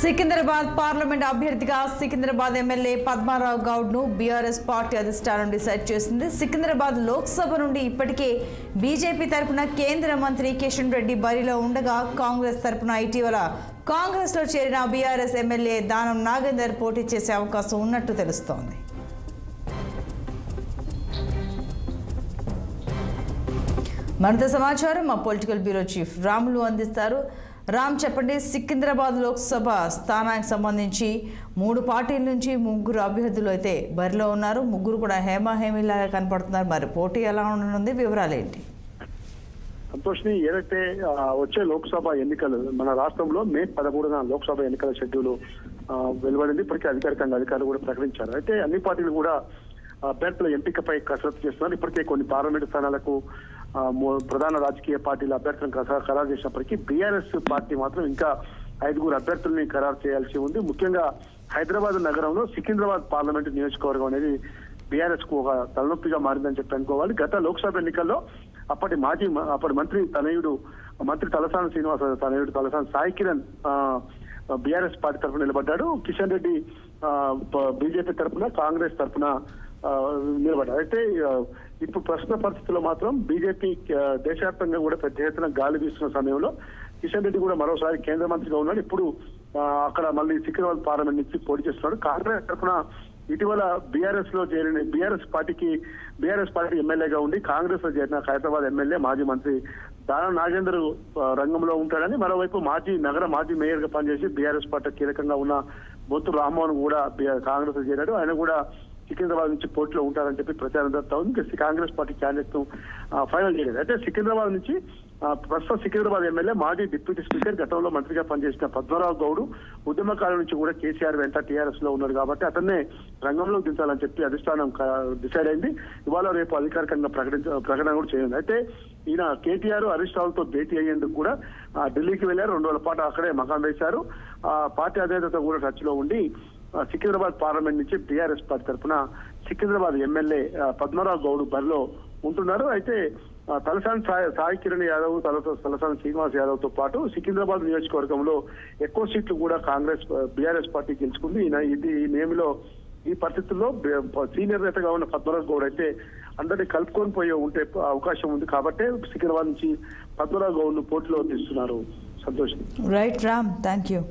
Secunderabad parliament అభ్యర్థిగా Secunderabad MLA Padma Rao గౌడ్ను BRS party అధిష్టానం డిసైడ్ చేసింది. సికింద్రాబాద్ లోక్సభ నుండి ఇప్పటికే బీజేపీ తరపున కేంద్ర మంత్రి కిషన్ రెడ్డి బరిలో ఉండగా కాంగ్రెస్ తరపున ఇటీవల కాంగ్రెస్లో చేరిన బీఆర్ఎస్ ఎమ్మెల్యే దానం నాగేందర్ పోటీ చేసే అవకాశం ఉన్నట్టు తెలుస్తోంది. మరింత సమాచారం మా పొలిటికల్ బ్యూరో చీఫ్ రాములు అందిస్తారు. రామ్ చెప్పండి సికింద్రాబాద్ లోక్సభ స్థానానికి సంబంధించి మూడు పార్టీల నుంచి ముగ్గురు అభ్యర్థులు అయితే బరిలో ఉన్నారు. ముగ్గురు కూడా హేమహేమిలాగా కనపడుతున్నారు. మరి పోటీ ఎలా ఉండనుంది? వివరాలు ఏంటి? సంతోష్ని ఏదైతే వచ్చే లోక్సభ ఎన్నికలు మన రాష్ట్రంలో మే పదమూడున లోక్సభ ఎన్నికల షెడ్యూల్ వెలువడింది. ఇప్పటికే అధికారికంగా అధికారులు కూడా ప్రకటించారు. అయితే అన్ని పార్టీలు కూడా అభ్యర్థుల ఎంపికపై కసరత్తు చేస్తున్నారు. ఇప్పటికే కొన్ని పార్లమెంటు స్థానాలకు ప్రధాన రాజకీయ పార్టీల అభ్యర్థులను ఖరారు చేసినప్పటికీ బీఆర్ఎస్ పార్టీ మాత్రం ఇంకా ఐదుగురు అభ్యర్థుల్ని ఖరారు చేయాల్సి ఉంది. ముఖ్యంగా హైదరాబాద్ నగరంలో సికింద్రాబాద్ పార్లమెంటు నియోజకవర్గం అనేది బీఆర్ఎస్కు ఒక తలనొప్పిగా మారిందని చెప్పి అనుకోవాలి. గత లోక్సభ ఎన్నికల్లో అప్పటి మాజీ మ- అప్పటి మంత్రి తనయుడు మంత్రి తలసాని శ్రీనివాస తనయుడు తలసాని సాయి కిరణ్ బీఆర్ఎస్ పార్టీ తరఫున నిలబడ్డాడు. కిషన్ రెడ్డి బీజేపీ తరఫున కాంగ్రెస్ తరఫున నిలబడ్డారు. అయితే ఇప్పుడు ప్రస్తుత పరిస్థితుల్లో మాత్రం బీజేపీ దేశవ్యాప్తంగా కూడా పెద్ద ఎత్తున గాలి వీస్తున్న సమయంలో కిషన్ రెడ్డి కూడా మరోసారి కేంద్ర మంత్రిగా ఉన్నాడు. ఇప్పుడు అక్కడ మళ్ళీ సికింద్రాబాద్ పార్లమెంట్ నుంచి పోటీ చేస్తున్నాడు. కాంగ్రెస్ తరఫున ఇటీవల బీఆర్ఎస్లో చేరిన బీఆర్ఎస్ పార్టీకి బీఆర్ఎస్ పార్టీ ఎమ్మెల్యేగా ఉండి కాంగ్రెస్లో చేరిన హైదరాబాద్ ఎమ్మెల్యే మాజీ మంత్రి దానం నాగేందర్ రంగంలో ఉంటాడని మరోవైపు మాజీ నగర మాజీ మేయర్గా పనిచేసి బీఆర్ఎస్ పార్టీ కీలకంగా ఉన్న బొత్తు రామ్మోహన్ కూడా కాంగ్రెస్లో చేరాడు. ఆయన కూడా సికింద్రాబాద్ నుంచి పోటీలో ఉంటారని చెప్పి ప్రచారం జరుగుతా ఉంది. ఇంకా కాంగ్రెస్ పార్టీ క్యాండిడేట్ ఫైనల్ చేయలేదు. అయితే సికింద్రాబాద్ నుంచి ప్రస్తుతం సికింద్రాబాద్ ఎమ్మెల్యే మాజీ డిప్యూటీ స్పీకర్ గతంలో మంత్రిగా పనిచేసిన పద్మరావు గౌడ్ ఉద్యమకాలం నుంచి కూడా కేసీఆర్ వెంట టీఆర్ఎస్లో ఉన్నాడు కాబట్టి అతన్నే రంగంలో దించాలని చెప్పి అధిష్టానం డిసైడ్ అయింది. ఇవాళ రేపు అధికారికంగా ప్రకటించ ప్రకటన కూడా చేయండి అయితే ఈయన కేటీఆర్ హరీష్ రావుతో భేటీ అయ్యేందుకు కూడా ఢిల్లీకి వెళ్ళారు. రెండు రోజుల పాటు అక్కడే మకాం వేశారు. ఆ పార్టీ అధినేతతో కూడా టచ్లో ఉండి సికింద్రాబాద్ పార్లమెంట్ నుంచి టీఆర్ఎస్ పార్టీ తరఫున సికింద్రాబాద్ ఎమ్మెల్యే పద్మరావు గౌడ్ బరిలో ఉంటున్నారు. అయితే తలసాని సాయి సాయి కిరణ్ యాదవ్ తలసాని శ్రీనివాస్ యాదవ్తో పాటు సికింద్రాబాద్ నియోజకవర్గంలో ఎక్కువ సీట్లు కూడా కాంగ్రెస్ బీఆర్ఎస్ పార్టీ గెలుచుకుంది. ఇది ఈ నేమిలో ఈ పరిస్థితుల్లో సీనియర్ నేతగా ఉన్న పద్మరాజు గౌడ్ అయితే అందరినీ కలుపుకొని పోయే ఉంటే అవకాశం ఉంది. కాబట్టి సికింద్రాబాద్ నుంచి పద్మరావు గౌడ్ను పోటీలో తీస్తున్నారు. సంతోషం. Right Ram thank you